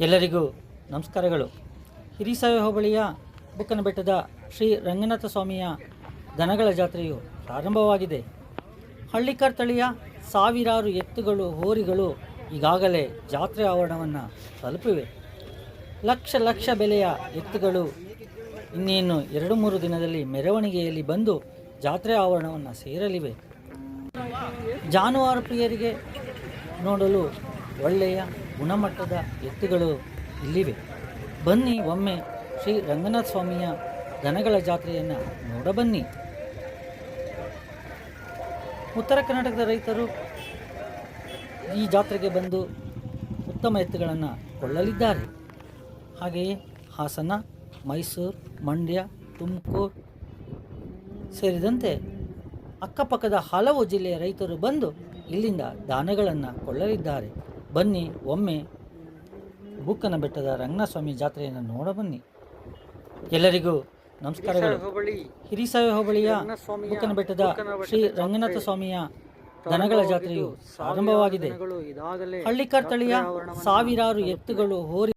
ಎಲ್ಲರಿಗೂ ನಮಸ್ಕಾರಗಳು. ಹಿರಿಸಾವೆ ಹೋಬಳಿಯ ಬುಕ್ಕನಬೆಟ್ಟದ ಶ್ರೀ ರಂಗನಾಥ ಸ್ವಾಮಿಯ ದನಗಳ ಜಾತ್ರೆಯು ಪ್ರಾರಂಭವಾಗಿದೆ. ಹಳ್ಳಿಕರ್ ತಳಿಯ ಸಾವಿರಾರು ಎತ್ತುಗಳು, ಹೋರಿಗಳು ಈಗಾಗಲೇ ಜಾತ್ರೆ ಆವರಣವನ್ನು ತಲುಪಿವೆ. ಲಕ್ಷ ಲಕ್ಷ ಬೆಲೆಯ ಎತ್ತುಗಳು ಇನ್ನೇನು ಎರಡು ಮೂರು ದಿನದಲ್ಲಿ ಮೆರವಣಿಗೆಯಲ್ಲಿ ಬಂದು ಜಾತ್ರೆ ಆವರಣವನ್ನು ಸೇರಲಿವೆ. ಜಾನುವಾರು ಪ್ರಿಯರಿಗೆ ನೋಡಲು ಒಳ್ಳೆಯ ಗುಣಮಟ್ಟದ ಎತ್ತುಗಳು ಇಲ್ಲಿವೆ. ಬನ್ನಿ ಒಮ್ಮೆ ಶ್ರೀ ರಂಗನಾಥ ಸ್ವಾಮಿಯ ದನಗಳ ಜಾತ್ರೆಯನ್ನು ನೋಡಬನ್ನಿ ಉತ್ತರ ಕರ್ನಾಟಕದ ರೈತರು ಈ ಜಾತ್ರೆಗೆ ಬಂದು ಉತ್ತಮ ಎತ್ತುಗಳನ್ನು ಕೊಳ್ಳಲಿದ್ದಾರೆ. ಹಾಗೆಯೇ ಹಾಸನ, ಮೈಸೂರು, ಮಂಡ್ಯ, ತುಮಕೂರು ಸೇರಿದಂತೆ ಅಕ್ಕಪಕ್ಕದ ಹಲವು ಜಿಲ್ಲೆಯ ರೈತರು ಬಂದು ಇಲ್ಲಿಂದ ದಾನಗಳನ್ನು ಕೊಳ್ಳಲಿದ್ದಾರೆ. ಬನ್ನಿ ಒಮ್ಮೆ ಬುಕ್ಕನ ಬೆಟ್ಟದ ರಂಗನಾಥಸ್ವಾಮಿ ಜಾತ್ರೆಯನ್ನು ನೋಡಬನ್ನಿ ಎಲ್ಲರಿಗೂ ನಮಸ್ಕಾರಗಳು. ಹಿರಿ ಹಿರಿಸಾವೆ ಹೋಬಳಿಯ ಬುಕ್ಕನ ಬೆಟ್ಟದ ಶ್ರೀ ರಂಗನಾಥ ಸ್ವಾಮಿಯ ದನಗಳ ಜಾತ್ರೆಯು ಆರಂಭವಾಗಿದೆ. ಹಳ್ಳಿಕಾರ್ ಇದಾಗಲೇ ಹಳ್ಳಿಕರ್ ತಳಿಯ ಸಾವಿರಾರು ಎತ್ತುಗಳು ಹೋರಿ